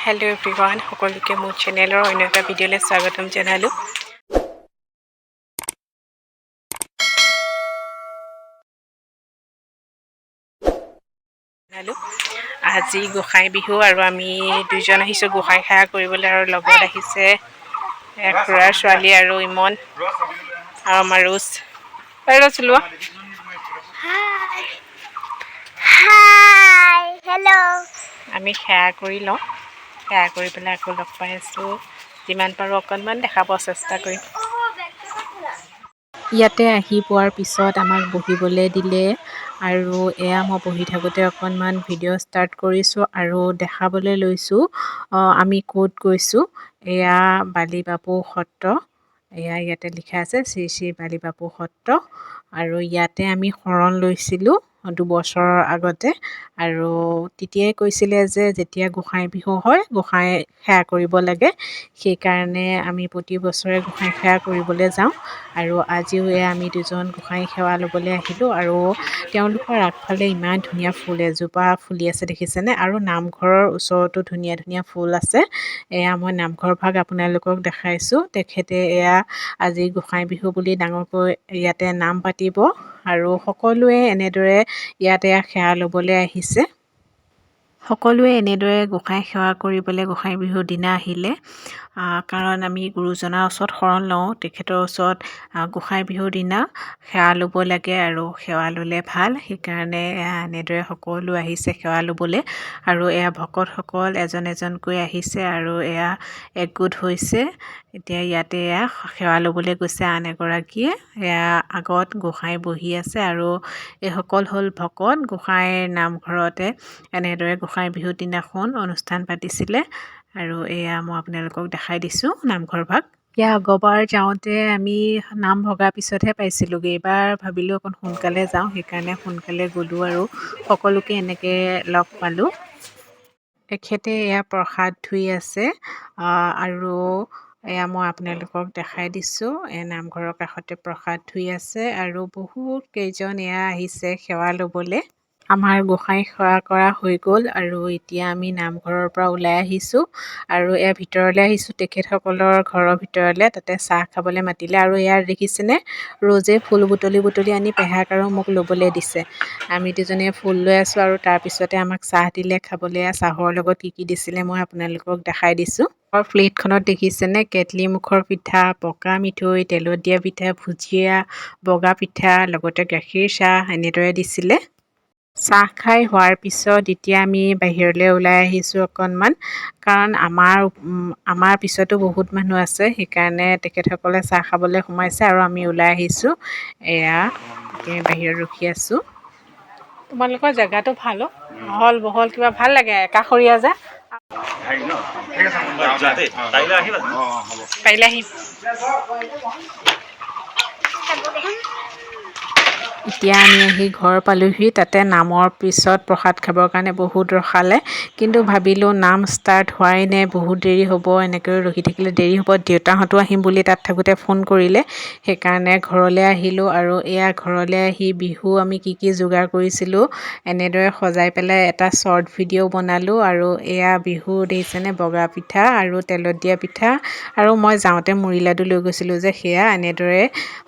Hello everyone সকলোকে মোৰ চেনেলৰ অন্য এটা ভিডিঅ'লৈ স্বাগতম জনালোঁ জনালোঁ আজি গোঁসাই বিহু আৰু আমি দুইজন আহিছোঁ গোঁসাই সেৱা কৰিবলৈ আৰু লগত আহিছে খুৰাৰ ছোৱালী আৰু ইমন আৰু আমাৰ ৰোজ ৰোজ লোৱা Hi. Hi. Hello. আমি সেৱা কৰি লওঁ সেৱা কৰি পেলাই আকৌ লগ পাই আছোঁ। যিমান পাৰোঁ অকণমান দেখাব চেষ্টা কৰিম। ইয়াতে আহি পোৱাৰ পিছত আমাক বহিবলৈ দিলে আৰু এয়া মই বহি থাকোঁতে অকণমান ভিডিঅ' ষ্টাৰ্ট কৰিছোঁ আৰু দেখাবলৈ লৈছোঁ। আমি ক'ত গৈছোঁ? এয়া বালিবাপু সত্ৰ। এয়া ইয়াতে লিখা আছে শ্ৰী শ্ৰী বালিবাপু সত্ৰ। আৰু ইয়াতে আমি শৰণ লৈছিলোঁ। দুবছৰৰ আগতে। আৰু তেতিয়াই কৈছিলে যে যেতিয়া গোঁসাই বিহু হয় গোঁসাই সেৱা কৰিব লাগে। সেইকাৰণে আমি প্ৰতি বছৰে গোঁসাই সেৱা কৰিবলৈ যাওঁ। আৰু আজিও এয়া আমি দুজন গোঁসাই সেৱা ল'বলৈ আহিলোঁ। আৰু তেওঁলোকৰ আগফালে ইমান ধুনীয়া ফুল এজোপা ফুলি আছে দেখিছেনে? আৰু নামঘৰৰ ওচৰতো ধুনীয়া ধুনীয়া ফুল আছে। এয়া মই নামঘৰ ভাগ আপোনালোকক দেখাইছোঁ। তেখেতে এয়া আজি গোঁসাই বিহু বুলি ডাঙৰকৈ ইয়াতে নাম পাতিব। আৰু সকলোৱে এনেদৰে ইয়াতে সেৱা ল'বলৈ আহিছে। সকলোৱে এনেদৰে গোঁসাই সেৱা কৰিবলৈ গোঁসাই বিহুৰ দিনা আহিলে। কাৰণ আমি গুৰুজনাৰ ওচৰত শৰণ লওঁ তেখেতৰ ওচৰত গোঁসাই বিহুৰ দিনা সেৱা ল'ব লাগে আৰু সেৱা ল'লে ভাল। সেইকাৰণে এনেদৰে সকলো আহিছে সেৱা ল'বলৈ। আৰু এয়া ভকতসকল এজন এজনকৈ আহিছে আৰু এয়া একগোট হৈছে। এতিয়া ইয়াতে এয়া সেৱা ল'বলৈ গৈছে আন এগৰাকীয়ে। এয়া আগত গোঁসাই বহি আছে আৰু এইসকল হ'ল ভকত। গোঁসাইৰ নামঘৰতে এনেদৰে গোঁসাই বিহুৰ দিনাখন অনুষ্ঠান পাতিছিলে। আৰু এয়া মই আপোনালোকক দেখাই দিছোঁ নামঘৰ ভাগ। ইয়াৰ আগৰবাৰ যাওঁতে আমি নাম ভগাৰ পিছতহে পাইছিলোঁগৈ। এইবাৰ ভাবিলোঁ অকণ সোনকালে যাওঁ সেইকাৰণে সোনকালে গ'লোঁ আৰু সকলোকে এনেকৈ লগ পালোঁ। এখেতে এয়া প্ৰসাদ ধুই আছে আৰু এয়া মই আপোনালোকক দেখাই দিছোঁ। এই নামঘৰৰ কাষতে প্ৰসাদ ধুই আছে আৰু বহুত কেইজন এয়া আহিছে সেৱা ল'বলৈ। আমাৰ গোঁসাই সেৱা কৰা হৈ গ'ল আৰু এতিয়া আমি নামঘৰৰ পৰা ওলাই আহিছোঁ আৰু এয়া ভিতৰলৈ আহিছোঁ। তেখেতসকলৰ ঘৰৰ ভিতৰলৈ তাতে চাহ খাবলৈ মাতিলে আৰু এয়া দেখিছেনে? ৰ'জে ফুল বুটলি বুটলি আনি পেহাক আৰু মোক ল'বলৈ দিছে। আমি দুজনীয়ে ফুল লৈ আছোঁ আৰু তাৰপিছতে আমাক চাহ দিলে খাবলৈ। চাহৰ লগত কি কি দিছিলে মই আপোনালোকক দেখাই দিছোঁ। আৰু প্লেটখনত দেখিছেনে? কেটলি মুখৰ পিঠা পকা মিঠৈ তেলত দিয়া পিঠা ভুজিয়া বগা পিঠা লগতে গাখীৰ চাহ এনেদৰে দিছিলে। চাহ খাই হোৱাৰ পিছত এতিয়া আমি বাহিৰলৈ ওলাই আহিছোঁ অকণমান। কাৰণ আমাৰ আমাৰ পিছতো বহুত মানুহ আছে সেইকাৰণে তেখেতসকলে চাহ খাবলৈ সোমাইছে আৰু আমি ওলাই আহিছোঁ। এয়া বাহিৰত ৰখি আছোঁ। তোমালোকৰ জেগাটো ভাল অ' আহল বহল কিবা ভাল লাগে? একাষৰীয়া যে? পাৰিলে আহিম। এতিয়া আমি আহি ঘৰ পালোহি তাতে নামৰ পিছত প্ৰসাদ খাবৰ কাৰণে বহুত ৰখালে। কিন্তু ভাবিলোঁ নাম ষ্টাৰ্ট হোৱাই নাই বহুত দেৰি হ'ব এনেকৈ ৰখি থাকিলে দেৰি হ'ব দেউতাহঁতো আহিম বুলি তাত থাকোঁতে ফোন কৰিলে। সেইকাৰণে ঘৰলৈ আহিলোঁ আৰু এয়া ঘৰলৈ আহি বিহু আমি কি কি যোগাৰ কৰিছিলোঁ এনেদৰে সজাই পেলাই এটা শ্বৰ্ট ভিডিঅ' বনালোঁ আৰু এয়া বিহু দেখিছেনে বগা পিঠা আৰু তেলত দিয়া পিঠা। আৰু মই যাওঁতে মুড়ি লাডু লৈ গৈছিলোঁ যে সেয়া এনেদৰে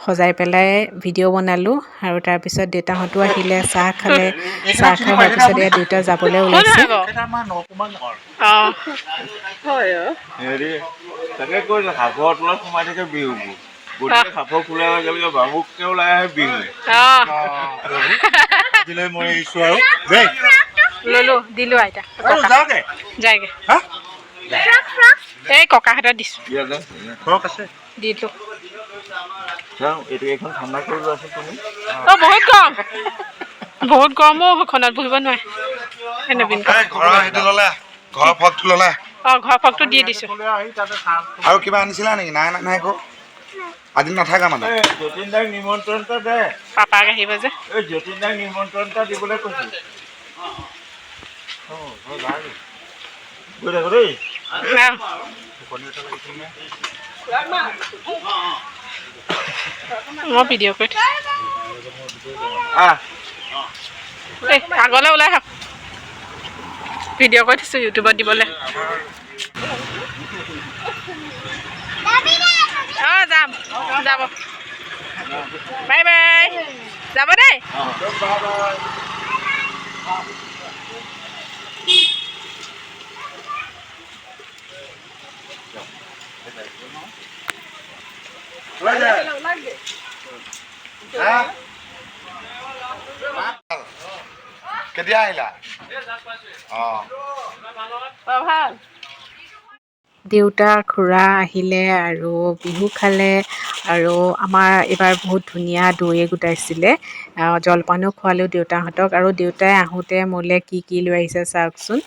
সজাই পেলাই ভিডিঅ' বনালোঁ আৰু তাৰপিছত দেউতাহঁতো আহিলে চাহ খালে। চাহ খাই হোৱাৰ পিছত এয়া দেউতা যাবলৈ ওলাইছে। কেইটামান অকণমান ঘৰ। অঁ। হয় হেৰি তাকে কৈছে সাপৰ তলত সোমাই থাকে বিহুবোৰ গতিকে সাপৰ খোলাৰ লগে লগে বাবুককে ওলাই আহে বিহু। অঁ। দিলৈ মই এৰিছোঁ আৰু। দেই। ললোঁ দিলোঁ আইতা। আৰু যাওঁগে। যায়গৈ। হা? এই ককাহঁতত দিছোঁ। দিলোঁ। যাওঁ এইটো এইখন ঠাণ্ডা কৰি লোৱাচোন তুমি। অঁ বহুত গৰম। বহুত গৰমো সেইখনত বহিব নোৱাৰে। নবীন ঘৰৰ সেইটো ল'লা ঘৰৰ ফগটো ল'লা। অঁ ঘৰ ফগটো দি দিছোঁ। আৰু কিবা আনিছিলা নেকি? নাই নাই একো? আজি নাথাকা মানে। যতীন দাক নিমন্ত্ৰণ এটা দে। পাপাক আহিব যে। এই যতীন দাক নিমন্ত্ৰণ এটা দিবলৈ কৈছোঁ। অঁ গৈ। থাকো দেই। মই ভিডিঅ' কৰি এই আগলৈ ওলাই আহক। ভিডিঅ' কৰি থৈছোঁ ইউটিউবত দিবলৈ। অঁ যাম। যাব। Bye bye. যাব দেই কেতিয়া আহিলা অঁ ভাল দেউতা খুৰা আহিলে আৰু বিহু খালে আৰু আমাৰ এইবাৰ বহুত ধুনীয়া দৈ গোটাইছিলে। জলপানো খোৱালোঁ দেউতাহঁতক আৰু দেউতাই আহোঁতে মোলৈ কি কি লৈ আহিছে চাওকচোন।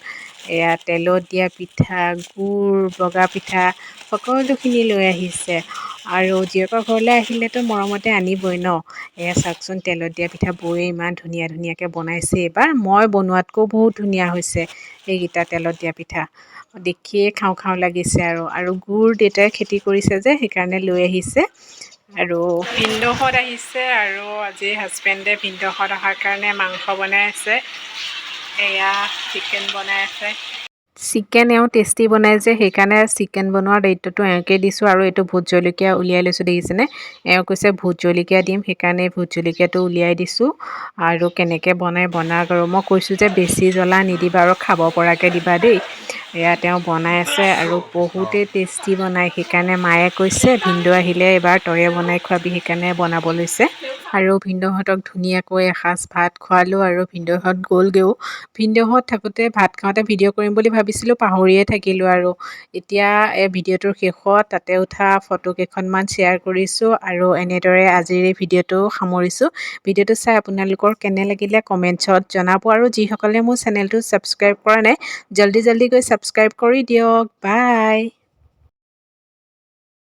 এয়া তেলত দিয়া পিঠা গুৰ বগা পিঠা সকলোখিনি লৈ আহিছে। আৰু জীয়েকৰ ঘৰলৈ আহিলেতো মৰমতে আনিবই ন? এয়া চাওকচোন তেলত দিয়া পিঠা বৌয়ে ইমান ধুনীয়া ধুনীয়াকৈ বনাইছে। এইবাৰ মই বনোৱাতকৈও বহুত ধুনীয়া হৈছে এইকেইটা তেলত দিয়া পিঠা। দেখিয়ে খাওঁ খাওঁ লাগিছে আৰু আৰু গুৰ দেউতাই খেতি কৰিছে যে সেইকাৰণে লৈ আহিছে। আৰু ভিনদেউহঁত আহিছে আৰু আজি হাজবেণ্ডে ভিনদেউহঁত অহাৰ কাৰণে মাংস বনাই আছে। এয়া চিকেন বনাই আছে। চিকেন এওঁ টেষ্টি বনাই যে সেইকাৰণে চিকেন বনোৱাৰ দায়িত্বটো এওঁকে দিছোঁ আৰু এইটো ভোট জলকীয়া উলিয়াই লৈছোঁ দেখিছেনে? এওঁ কৈছে ভোট জলকীয়া দিম সেইকাৰণে ভোট জলকীয়াটো উলিয়াই দিছোঁ। আৰু কেনেকৈ বনাই বনাওক আৰু মই কৈছোঁ যে বেছি জ্বলা নিদিবা আৰু খাব পৰাকৈ দিবা দেই এয়া তেওঁ বনাই আছে আৰু বহুতেই টেষ্টি বনায় সেইকাৰণে মায়ে কৈছে ভিনদেউ আহিলে এবাৰ তয়ে বনাই খোৱাবি সেইকাৰণে বনাব লৈছে। আৰু ভিনদেউহঁতক ধুনীয়াকৈ এসাঁজ ভাত খোৱালোঁ আৰু ভিনদেউহঁত গ'লগৈও ভিনদেউহঁত থাকোঁতে ভাত খাওঁতে ভিডিঅ' কৰিম বুলি ভাবিছিলোঁ পাহৰিয়ে থাকিলোঁ আৰু। এতিয়া এই ভিডিঅ'টোৰ শেষত তাতে উঠা ফটো কেইখনমান শ্বেয়াৰ কৰিছোঁ আৰু এনেদৰে আজিৰ এই ভিডিঅ'টো সামৰিছোঁ। ভিডিঅ'টো চাই আপোনালোকৰ কেনে লাগিলে কমেণ্টছত জনাব আৰু যিসকলে মোৰ চেনেলটো ছাবস্ক্ৰাইব কৰা নাই জল্দি জল্দি গৈ ছাবস্ক্ৰাইব কৰি দিয়ক। বাই!